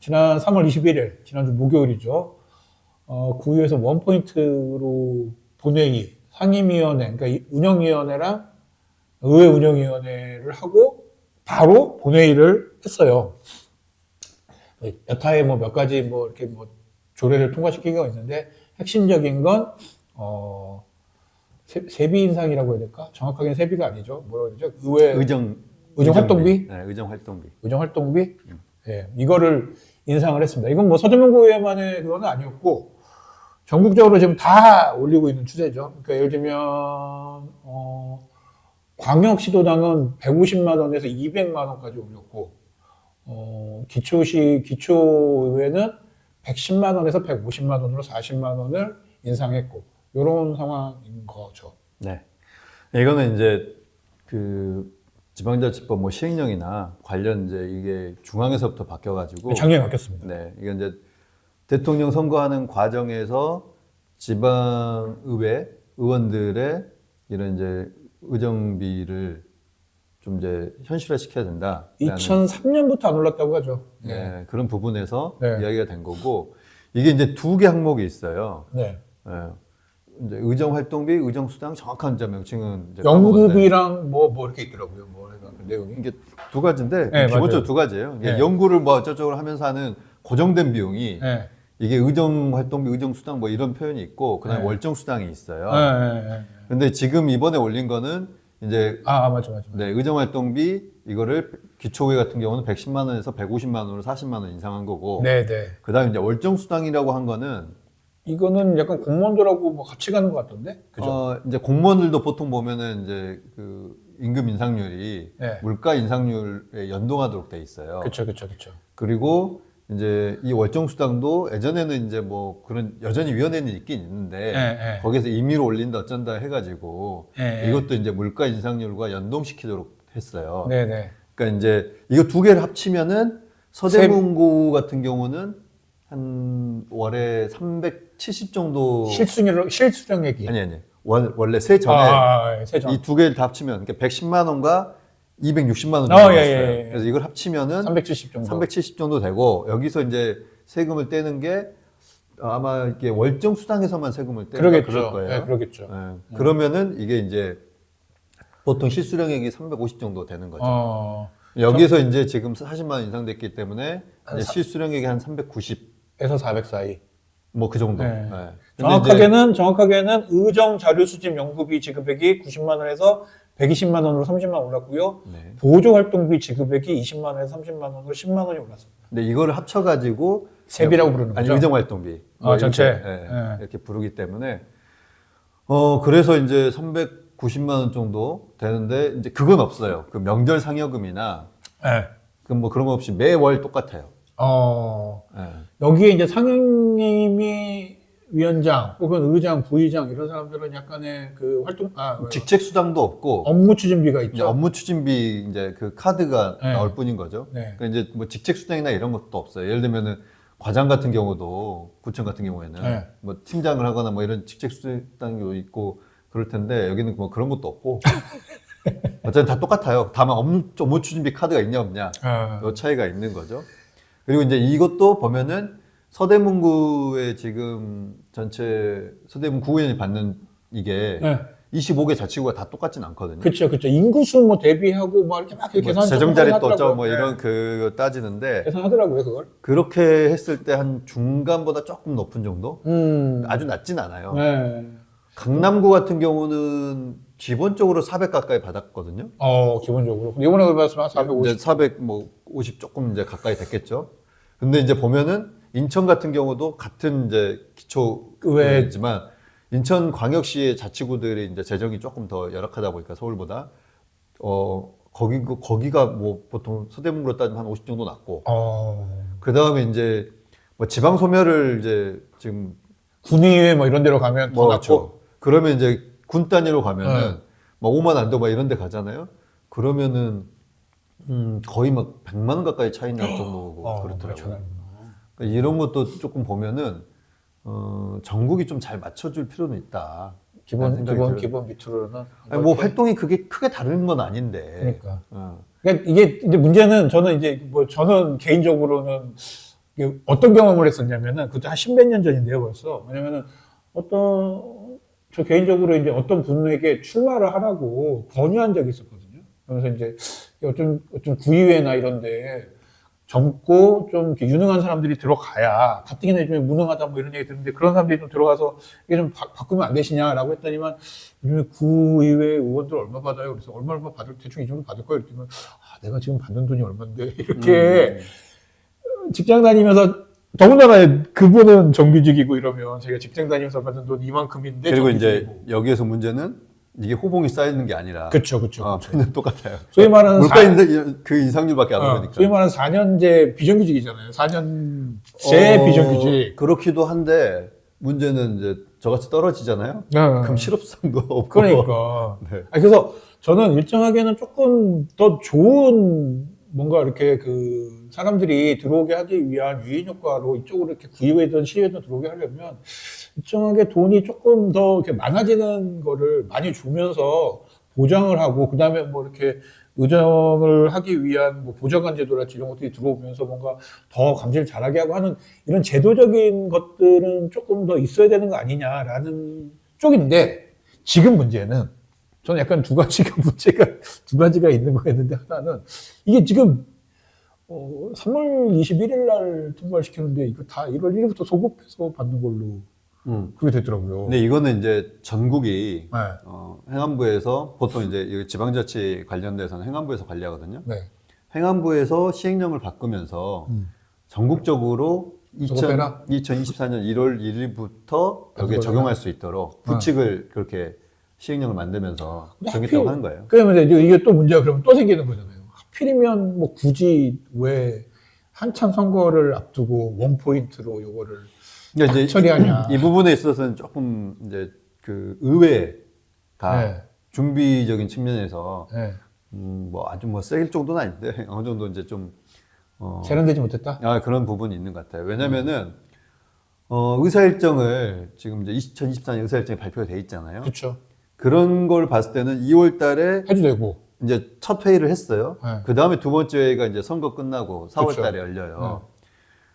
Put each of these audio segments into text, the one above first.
지난 3월 21일, 지난주 목요일이죠. 어, 구의회에서 원포인트로 본회의, 상임위원회, 그러니까 이 운영위원회랑 의회 운영위원회를 하고 바로 본회의를 했어요. 여타에 뭐몇 가지 뭐 이렇게 뭐 조례를 통과시키기가 있는데 핵심적인 건 어, 세, 세비 인상이라고 해야 될까? 정확하게는 세비가 아니죠. 뭐라고 해야 되죠? 의회 의정 의정 활동비? 네, 의정 활동비. 의정 활동비 예, 이거를 인상을 했습니다. 이건 뭐 서대문구의회만의 그건 아니었고 전국적으로 지금 다 올리고 있는 추세죠. 그러니까 예를 들면 어, 광역시도당은 150만 원에서 200만 원까지 올렸고 어, 기초시 기초의회는 110만 원에서 150만 원으로 40만 원을 인상했고 이런 상황인 거죠. 네. 이거는 이제 그 지방자치법 뭐 시행령이나 관련 이제 이게 중앙에서부터 바뀌어가지고 작년에 바뀌었습니다. 네, 이건 이제 대통령 선거하는 과정에서 지방의회 의원들의 이런 이제 의정비를 좀 이제 현실화 시켜야 된다. 2003년부터 안 올랐다고 하죠. 네, 그런 부분에서 네. 이야기가 된 거고 이게 이제 두 개 항목이 있어요. 네. 예. 이제 의정 활동비, 의정 수당 정확한 이제 명칭은 연구비랑 뭐, 뭐 이렇게 있더라고요. 뭐, 내용이. 이게 두 가지인데 네, 기본적으로 맞아요. 두 가지예요. 네. 연구를 뭐 어쩌고저쩌고 하면서 하는 고정된 비용이 네. 이게 의정 활동비, 의정 수당 뭐 이런 표현이 있고 그다음에 네. 월정 수당이 있어요. 네, 네, 네. 근데 지금 이번에 올린 거는 이제 아, 아, 맞죠, 맞죠. 네, 의정 활동비 이거를 기초회 같은 경우는 110만 원에서 150만 원으로 40만 원 인상한 거고 네, 네. 그다음에 이제 월정 수당이라고 한 거는 이거는 약간 공무원들하고 뭐 같이 가는 것 같던데? 그죠? 어, 이제 공무원들도 보통 보면은 이제 그 임금 인상률이 네. 물가 인상률에 연동하도록 돼 있어요. 그쵸, 그쵸, 그쵸. 그리고 이제 이 월정 수당도 예전에는 이제 뭐 그런 여전히 위원회는 있긴 있는데 네, 네. 거기서 임의로 올린다 어쩐다 해가지고 네, 네. 이것도 이제 물가 인상률과 연동시키도록 했어요. 네, 네. 그러니까 이제 이거 두 개를 합치면은 서대문구 같은 경우는 한 월에 370 정도 실수령, 실수령액이. 아니 아니 원, 원래 세 전에 아, 아, 세전. 이 두 개를 다 합치면 그러니까 110만 원과 260만 원 정도 어, 예. 예, 예. 그래서 이걸 합치면은 370 정도. 370 정도 되고 여기서 이제 세금을 떼는 게 아마 이게 월정 수당에서만 세금을 떼는 그러겠죠. 거예요. 네, 그러겠죠. 예. 그러면은 이게 이제 보통 실수령액이 350 정도 되는 거죠. 어, 여기서 이제 지금 40만 원 인상됐기 때문에 한 이제 사- 실수령액이 한 390. 에서 400 사이. 뭐 그 정도. 네. 이제 정확하게는, 정확하게는 의정 자료 수집 연구비 지급액이 90만 원에서 120만 원으로 30만 원 올랐고요. 네. 보조 활동비 지급액이 20만 원에서 30만 원으로 10만 원이 올랐습니다. 근데 이거를 합쳐 가지고 세비라고 부르는 아니 거죠? 의정 활동비 아, 전체? 이렇게, 예, 예. 이렇게 부르기 때문에 어 그래서 이제 390만 원 정도 되는데 이제 그건 없어요. 그 명절 상여금이나 네. 그뭐 그런 거 없이 매월 똑같아요. 어, 예. 여기에 이제 상임위 위원장 혹은 의장, 부의장 이런 사람들은 약간의 그 활동, 아, 직책 수당도 없고 업무 추진비가 이제 있죠. 업무 추진비 이제 그 카드가 네. 나올 뿐인 거죠. 네. 그러니까 이제 뭐 직책 수당이나 이런 것도 없어요. 예를 들면은 과장 같은 경우도 구청 같은 경우에는 네. 뭐 팀장을 하거나 뭐 이런 직책 수당도 있고 그럴 텐데 여기는 뭐 그런 것도 없고 어쨌든 다 똑같아요. 다만 업무, 업무 추진비 카드가 있냐 없냐 아, 요 차이가 있는 거죠. 그리고 이제 이것도 보면은 서대문구의 지금 전체 서대문 구의원이 받는 이게 네. 25개 자치구가 다 똑같진 않거든요. 그렇죠, 그렇죠. 인구수 뭐 대비하고 막 이렇게 막 이렇게 뭐 계산 재정자리 또 어쩌고 뭐 네. 이런 그 따지는데 계산하더라고요 그걸. 그렇게 했을 때 한 중간보다 조금 높은 정도? 음, 아주 낮진 않아요. 네. 강남구 같은 경우는 기본적으로 400 가까이 받았거든요. 어 기본적으로. 근데 이번에 한 450. 이제 400뭐50 조금 이제 가까이 됐겠죠. 근데 이제 보면은 인천 같은 경우도 같은 이제 기초 의회지만 인천 광역시의 자치구들이 이제 재정이 조금 더 열악하다 보니까 서울보다 어 거기 거기가 뭐 보통 서대문구로 따지면 한 50 정도 낮고 어, 그 다음에 이제 뭐 지방 소멸을 이제 지금 군의회 뭐 이런 데로 가면 더뭐 낮고. 그렇죠. 그러면 이제 군 단위로 가면은 네. 막 5만 안도 막 이런 데 가잖아요. 그러면은 음 거의 막 100만 원 가까이 차이 날 정도고 어, 그렇더라고요. 그러니까 이런 것도 조금 보면은 어 전국이 좀 잘 맞춰줄 필요는 있다. 기본 기본 들어요. 기본 밑으로는. 아니, 뭐 활동이 그게 크게 다른 건 아닌데. 그러니까. 어. 그러니까 이게 이제 문제는 저는 이제 뭐 저는 개인적으로는 어떤 경험을 했었냐면은 그때 한 십몇 년 전인데요 벌써 왜냐면은 어떤 저 개인적으로 이제 어떤 분에게 출마를 하라고 권유한 적이 있었거든요. 그래서 이제 어떤 어떤 구의회나 이런데 젊고 좀 유능한 사람들이 들어가야 가뜩이나 요즘에 무능하다 뭐 이런 얘기 듣는데 그런 사람들이 좀 들어가서 이게 좀 바, 바꾸면 안 되시냐라고 했더니만 요즘에 구의회 의원들 얼마 받아요? 그래서 얼마 얼마 받을 대충 이 정도 받을 거예요. 그랬더니 아 내가 지금 받는 돈이 얼마인데 이렇게 직장 다니면서 더군다나 그분은 정규직이고 이러면 제가 직장 다니면서 받는 돈 이만큼인데 그리고 이제 정규직이고. 여기에서 문제는 이게 호봉이 쌓이는 게 아니라 그쵸 그쵸 어, 그쵸. 맨날 똑같아요. 소위 말하는 물가 사- 인데 그 인상률밖에 안 어, 오르니까. 소위 말하는 4년제 비정규직이잖아요 4년제 어, 비정규직 그렇기도 한데 문제는 이제 저같이 떨어지잖아요. 네. 그럼 실업성도 없고. 그러니까 네. 아니, 그래서 저는 일정하게는 조금 더 좋은 뭔가 이렇게 그 사람들이 들어오게 하기 위한 유인 효과로 이쪽으로 이렇게 구입회든 시의회든 들어오게 하려면 일정하게 돈이 조금 더 이렇게 많아지는 거를 많이 주면서 보장을 하고 그 다음에 뭐 이렇게 의정을 하기 위한 뭐 보좌관 제도랄지 이런 것들이 들어오면서 뭔가 더 감시를 잘하게 하고 하는 이런 제도적인 것들은 조금 더 있어야 되는 거 아니냐라는 쪽인데 지금 문제는 저는 약간 두 가지가 문제가 두 가지가 있는 거였는데 하나는 이게 지금 어, 3월 21일 날 통과시키는데 이거 다 1월 1일부터 소급해서 받는 걸로 음. 그게 됐더라고요. 근데 이거는 이제 전국이 네. 어, 행안부에서 보통 이제 이 지방자치 관련돼서는 행안부에서 관리하거든요. 네. 행안부에서 시행령을 바꾸면서 음. 전국적으로 2000, 저거해라? 2024년 1월 1일부터 여기에 적용할 수 있도록 네. 부칙을 그렇게 시행령을 만들면서 정했다고 하는 거예요. 그러면 이제 이게 또 문제가 그러면 또 생기는 거잖아요. 하필이면 뭐 굳이 왜 한참 선거를 앞두고 원 포인트로 요거를 그러니까 이제 처리하냐. 이 부분에 있어서는 조금 이제 그 의회가 네. 준비적인 측면에서 네. 음, 뭐 아주 뭐 세일 정도는 아닌데 어느 정도 이제 좀 어, 세련되지 못했다. 아, 그런 부분이 있는 것 같아요. 왜냐면은 어, 의사 일정을 지금 이제 2024년 의사 일정이 발표가 돼 있잖아요. 그렇죠. 그런 걸 봤을 때는 2월 달에 해도 되고. 이제 첫 회의를 했어요. 네. 그 다음에 두 번째 회의가 이제 선거 끝나고 4월 그쵸. 달에 열려요.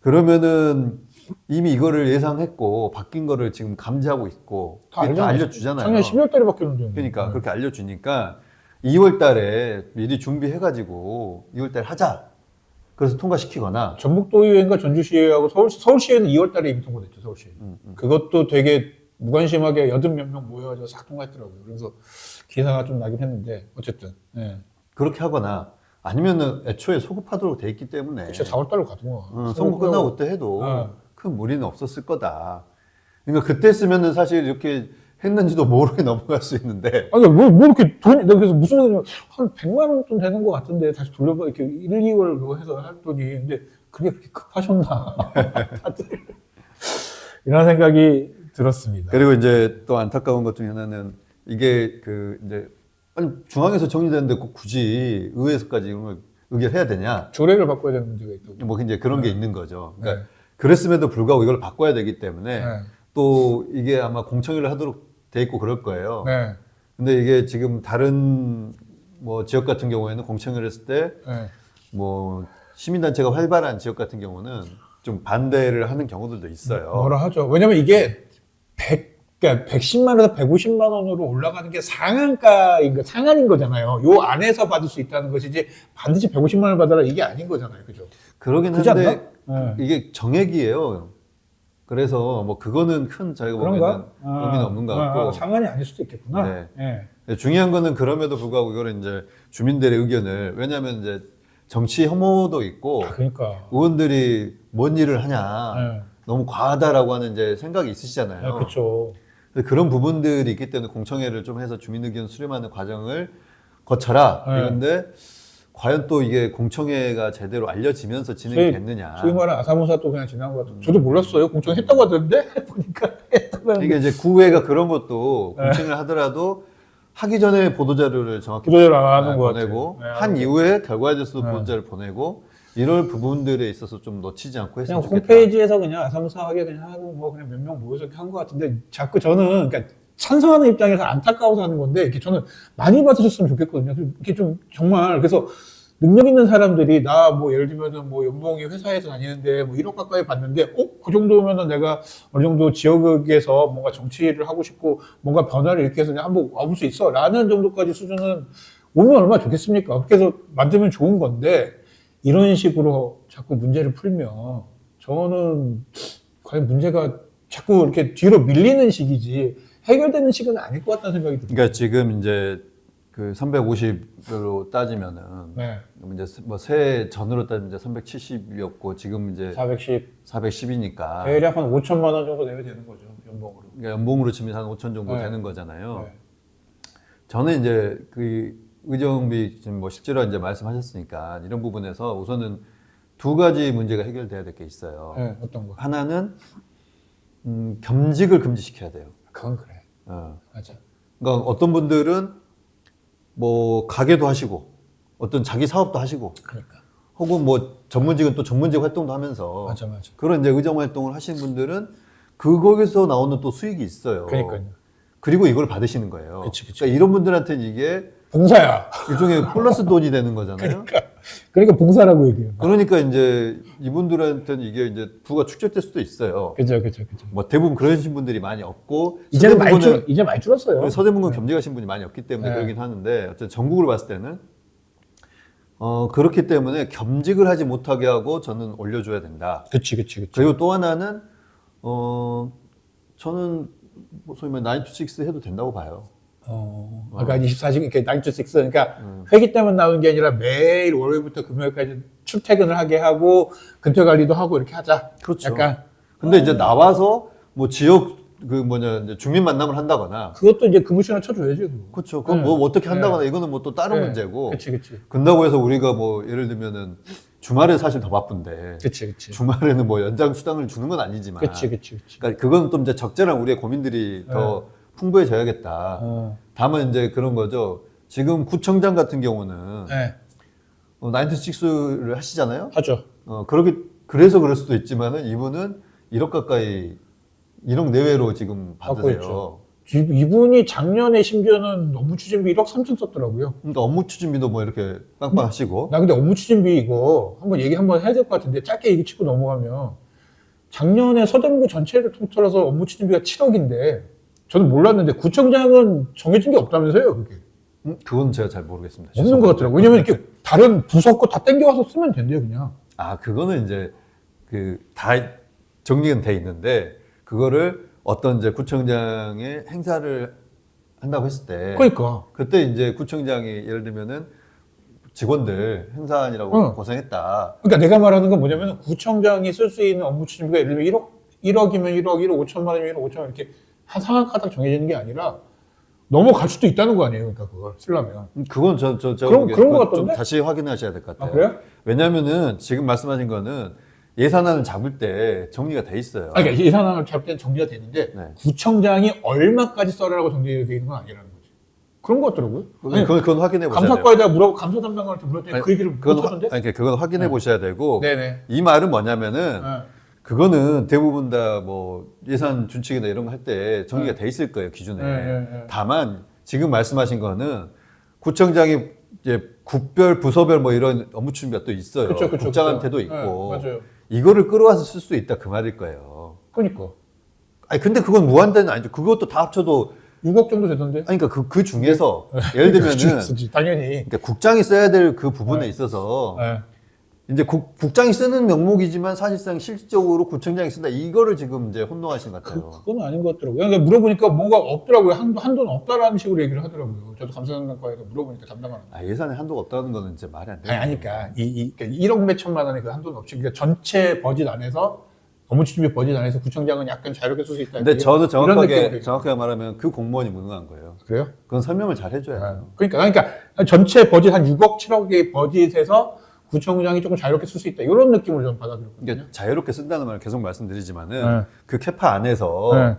그러면은 이미 이거를 예상했고 바뀐 거를 지금 감지하고 있고 다 알잖아요. 알려주잖아요. 작년 12월 달에 바뀌었는데. 그러니까 네. 그렇게 알려주니까 2월 달에 미리 준비해가지고 2월 달에 하자. 그래서 통과시키거나 전북도의회인가 전주시의회하고 서울, 서울시에는 2월 달에 이미 통과됐죠, 서울시. 음, 음. 그것도 되게 무관심하게 여든 몇 명 모여가지고 싹 통과했더라고요. 그래서 기사가 좀 나긴 했는데, 어쨌든. 예. 그렇게 하거나 아니면은 애초에 소급하도록 돼 있기 때문에 그쵸, 4월 달로 가더만. 어, 선거 끝나고 그때 해도 네. 큰 무리는 없었을 거다. 그러니까 그때 쓰면은 사실 이렇게 했는지도 모르게 넘어갈 수 있는데 아니, 뭐, 뭐 이렇게 돈이, 내가 그래서 무슨 한 100만 원 좀 되는 것 같은데, 다시 돌려봐, 이렇게 1, 2월 그거 해서 했더니, 근데 그게 그렇게 급하셨나. 다들. 이런 생각이 들었습니다. 그리고 이제 또 안타까운 것 중에 하나는 이게 그 이제 아니 중앙에서 정리되는데 꼭 굳이 의회에서까지 이런 걸 의결해야 되냐? 조례를 바꿔야 되는 문제가 있다고. 뭐 이제 그런 게 있는 거죠. 그러니까 네. 그랬음에도 불구하고 이걸 바꿔야 되기 때문에 네. 또 이게 아마 공청회를 하도록 돼 있고 그럴 거예요. 네. 근데 이게 지금 다른 뭐 지역 같은 경우에는 공청회를 했을 때 네. 뭐 시민단체가 활발한 지역 같은 경우는 좀 반대를 하는 경우들도 있어요. 뭐라 하죠. 왜냐면 이게 100, 그러니까 110만 원에서 150만 원으로 올라가는 게 상한가인 거, 상한인 거잖아요. 요 안에서 받을 수 있다는 것이지 반드시 150만 원을 받아라 이게 아닌 거잖아요. 그죠? 그러긴 한데? 네. 이게 정액이에요. 그래서 뭐 그거는 큰 저희가 보기에는 그런가? 의미는 없는 것 아, 같고 아, 상한이 아닐 수도 있겠구나. 네. 예. 네, 중요한 거는 그럼에도 불구하고 이거를 이제 주민들의 의견을 왜냐하면 이제 정치 혐오도 있고 아, 그러니까. 의원들이 뭔 일을 하냐 네. 너무 과하다라고 하는 이제 생각이 있으시잖아요. 네, 그렇죠. 그런 부분들이 있기 때문에 공청회를 좀 해서 주민 의견 수렴하는 과정을 거쳐라 네. 이런데 과연 또 이게 공청회가 제대로 알려지면서 진행이 소위- 됐느냐 소위 말하는 아사모사 또 그냥 지나간 것 같아요. 저도 몰랐어요. 공청 했다고 하던데 보니까 했다고. 이게 이제 구회가 그런 것도 네. 공청회를 하더라도 하기 전에 보도 자료를 정확히 네, 것 보내고. 네, 한 이후에 결과에 대해서도 네. 보도 자료를 보내고 이럴 부분들에 있어서 좀 놓치지 않고 그냥 했으면 좋겠다. 홈페이지에서 그냥 아사무사하게 그냥 하고 뭐 그냥 몇 명 모여서 이렇게 한 것 같은데 자꾸 저는 그러니까 찬성하는 입장에서 안타까워서 하는 건데 이렇게 저는 많이 받으셨으면 좋겠거든요. 그래서 이렇게 좀 정말 그래서 능력 있는 사람들이 나 뭐 예를 들면은 뭐 연봉이 회사에서 다니는데 뭐 1억 가까이 받는데 어? 그 정도면은 내가 어느 정도 지역에서 뭔가 정치를 하고 싶고 뭔가 변화를 일으켜서 그냥 한번 와볼 수 있어 라는 정도까지 수준은 오면 얼마나 좋겠습니까? 그렇게 해서 만들면 좋은 건데 이런 식으로 자꾸 문제를 풀면 저는 과연 문제가 자꾸 이렇게 뒤로 밀리는 식이지 해결되는 식은 아닐 것 같다는 생각이 듭니다. 그러니까 지금 이제 그 350으로 따지면은 네. 이제 뭐새 전으로 따지면 이제 370이었고 지금 이제 410 410이니까 대략 한 5천만 원 정도 내야 되는 거죠 연봉으로. 그러니까 연봉으로 치면 한 5천 정도 네. 되는 거잖아요. 네. 저는 이제 그 의정비 지금 뭐 실제로 이제 말씀하셨으니까 이런 부분에서 우선은 두 가지 문제가 해결돼야 될 게 있어요. 네, 어떤 거? 하나는 음, 겸직을 금지시켜야 돼요. 그건 그래. 어. 맞아. 그러니까 어떤 분들은 뭐 가게도 하시고 어떤 자기 사업도 하시고 그러니까. 혹은 뭐 전문직은 또 전문직 활동도 하면서 맞아, 맞아. 그런 이제 의정 활동을 하시는 분들은 그거에서 나오는 또 수익이 있어요. 그러니까요. 그리고 이걸 받으시는 거예요. 그치, 그치. 러니까 이런 분들한테는 이게 봉사야. 일종의 플러스 돈이 되는 거잖아요. 그러니까. 그러니까 봉사라고 얘기해요. 그러니까 이제 이분들한테는 이게 이제 부가 축적될 수도 있어요. 그죠, 그죠, 그죠. 뭐 대부분 그러신 분들이 많이 없고 이제는 많이 줄, 이제 많이 줄었어요. 서대문구 겸직하신 분이 많이 없기 때문에 네. 그러긴 하는데 어쨌든 전국으로 봤을 때는 어 그렇기 때문에 겸직을 하지 못하게 하고 저는 올려줘야 된다. 그치, 그치. 그리고 또 하나는 어 저는 뭐 소위 말해 9 to 6 해도 된다고 봐요. 어, 그러니까 24시간, 이렇게 9 to 6. 그러니까 회기 때만 나오는 게 아니라 매일 월요일부터 금요일까지 출퇴근을 하게 하고 근태 관리도 하고 이렇게 하자. 그렇죠. 약간 근데 이제 나와서 뭐 지역 그 뭐냐 이제 주민 만남을 한다거나 그것도 이제 근무 시간 쳐줘야지. 그거. 그렇죠. 그건 네. 뭐 어떻게 한다거나 이거는 뭐 또 다른 네. 문제고. 그치, 그치. 근다고 해서 우리가 뭐 예를 들면은 주말에 사실 더 바쁜데 그치, 그치. 주말에는 뭐 연장 수당을 주는 건 아니지만 그치, 그치, 그치. 그러니까 그건 또 이제 적절한 우리의 고민들이 더 풍부해져야겠다. 어, 다만 이제 그런 거죠. 지금 구청장 같은 경우는 네, 어, 96를 하시잖아요. 하죠. 어, 그러기 그래서 그럴 수도 있지만은 이분은 1억 가까이 1억 내외로 지금 받고 받으세요. 있죠. 이- 이분이 작년에 심지어는 업무 추진비 1억 3천 썼더라고요. 그러니까 업무 추진비도 뭐 이렇게 빵빵 하시고 나 근데 업무 추진비 이거 한번 얘기 한번 해야 될 것 같은데 짧게 얘기 치고 넘어가면 작년에 서대문구 전체를 통틀어서 업무 추진비가 7억인데 저는 몰랐는데 구청장은 정해진 게 없다면서요 그게 음, 그건 제가 잘 모르겠습니다. 없는 것 같더라고요 왜냐면 이렇게 다른 부서 거 다 땡겨와서 쓰면 된대요 그냥 아, 그거는 이제 그 다 정리는 돼 있는데 그거를 어떤 이제 구청장의 행사를 한다고 했을 때 그러니까 그때 이제 구청장이 예를 들면은 직원들 행사하느라고 응. 고생했다. 그러니까 내가 말하는 건 뭐냐면 구청장이 쓸 수 있는 업무 추진비가 예를 들면 1억 1억이면 1억 1억 5천만 원이면 1억 5천만 원 이렇게 한 상한 가닥 정해지는 게 아니라 넘어갈 수도 있다는 거 아니에요 그러니까 그걸 쓰려면 음, 그건 저, 저, 저, 그런- 그런 것좀 같던데? 다시 확인하셔야 될 것 같아요. 아 그래요? 왜냐면은 지금 말씀하신 거는 예산안을 잡을 때 정리가 돼 있어요. 아, 그러니까 예산안을 잡을 때는 정리가 되는데 네. 구청장이 얼마까지 써라라고 정리되어 있는 건 아니라는 거지. 그런 것 같더라고요. 아니, 그건, 그건 확인해 보셔야 돼요. 감사과에다 물어 감사 담당관한테 물었더니 아니, 그 얘기를 그건, 못 화- 하던데. 아니, 그건 확인해 보셔야 되고 네네. 이 말은 뭐냐면은 네. 그거는 대부분 다 뭐 예산 준칙이나 이런 거 할 때 정리가 돼 있을 거예요 기준에. 네, 네, 네. 다만 지금 말씀하신 거는 구청장이 이제 국별 부서별 뭐 이런 업무 추진비가 또 있어요. 그쵸, 그쵸, 국장한테도 그쵸. 있고 네, 맞아요. 이거를 끌어와서 쓸 수 있다 그 말일 거예요. 그러니까 아니 근데 그건 무한대는 아니죠. 그것도 다 합쳐도 6억 정도 되던데. 아니 그러니까 그, 그 중에서 예를 들면은 그치, 당연히. 그러니까 국장이 써야 될 그 부분에 있어서 네. 이제 국, 국장이 쓰는 명목이지만 사실상 실질적으로 구청장이 쓴다 이거를 지금 이제 혼동하신 것 그, 같아요. 그 건 아닌 것 같더라고요. 그러니까 물어보니까 뭔가 없더라고요. 한도, 한도는 없다라는 식으로 얘기를 하더라고요. 저도 감사담당과에서 물어보니까 담당관. 아, 예산에 한도가 없다는 거는 이제 말이 안 돼요. 아니, 아니까. 이, 이, 그러니까 1억 몇 천만 원의 그 한도는 없지. 그러니까 전체 버짓 안에서 업무 추진비 버짓 안에서 구청장은 약간 자유롭게 쓸 수 있다. 근데 이런 정확하게 정확하게 말하면 그 공무원이 무능한 거예요. 그래요? 그건 설명을 잘 해줘야 아, 돼요. 그러니까, 그러니까 전체 버짓 한 6억, 7억의 버짓에서 구청장이 조금 자유롭게 쓸 수 있다. 이런 느낌을 좀 받아들였거든요. 그러니까 자유롭게 쓴다는 말을 계속 말씀드리지만은 네. 그 캐파 안에서 네.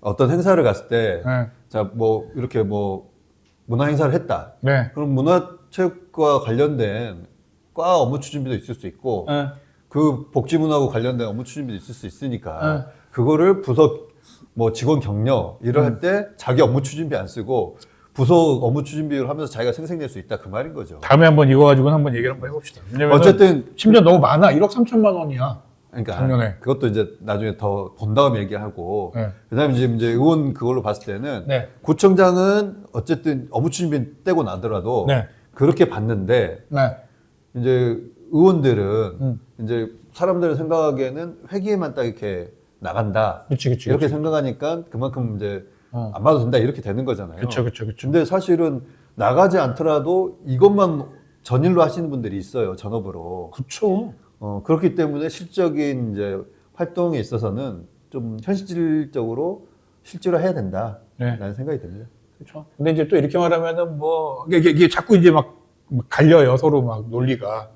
어떤 행사를 갔을 때 네. 자, 뭐, 이렇게 뭐, 문화 행사를 했다. 네. 그럼 문화체육과 관련된 과 업무 추진비도 있을 수 있고, 네. 그 복지문화하고 관련된 업무 추진비도 있을 수 있으니까, 네. 그거를 부서, 뭐, 직원 격려, 일을 할때 자기 업무 추진비 안 쓰고, 부서 업무 추진 비율을 하면서 자기가 생생낼 수 있다 그 말인 거죠. 다음에 한번 이거 가지고 한번 얘기를 한번 해봅시다. 왜냐면 어쨌든 심지어 너무 많아. 1억 3천만 원이야. 그러니까 작년에. 그것도 이제 나중에 더 본 다음에 얘기하고 네. 그다음에 이제 이제 의원 그걸로 봤을 때는 네. 구청장은 어쨌든 업무 추진비 떼고 나더라도 네. 그렇게 받는데 네. 이제 의원들은 음. 이제 사람들 생각하기에는 회기에만 딱 이렇게 나간다 그렇지, 그렇지. 이렇게 생각하니까 그만큼 이제 어. 안 받아도 된다 이렇게 되는 거잖아요. 그렇죠, 그렇죠, 그렇죠. 근데 사실은 나가지 않더라도 이것만 전일로 하시는 분들이 있어요 전업으로. 그렇죠. 어, 그렇기 때문에 실적인 이제 활동에 있어서는 좀 현실적으로 실제로 해야 된다라는 네. 생각이 듭니다. 그렇죠. 근데 이제 또 이렇게 말하면은 뭐 이게, 이게 자꾸 이제 막, 막 갈려요 서로 막 논리가.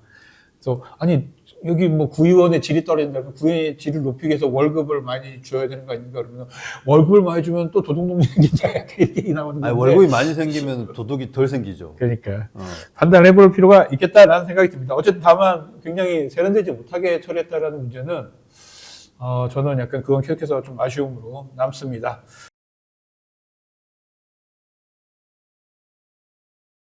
그래서 아니 여기 뭐 구의원의 질이 떨어진다면 구의원의 질을 높이기 위해서 월급을 많이 줘야 되는 거 아닌가 그러면 월급을 많이 주면 또 도둑놈 생긴다 이렇게 나오는 아니. 월급이 많이 생기면 도둑이 덜 생기죠. 그러니까 어. 판단을 해볼 필요가 있겠다라는 생각이 듭니다. 어쨌든 다만 굉장히 세련되지 못하게 처리했다라는 문제는 어, 저는 약간 그건 계속해서 좀 아쉬움으로 남습니다.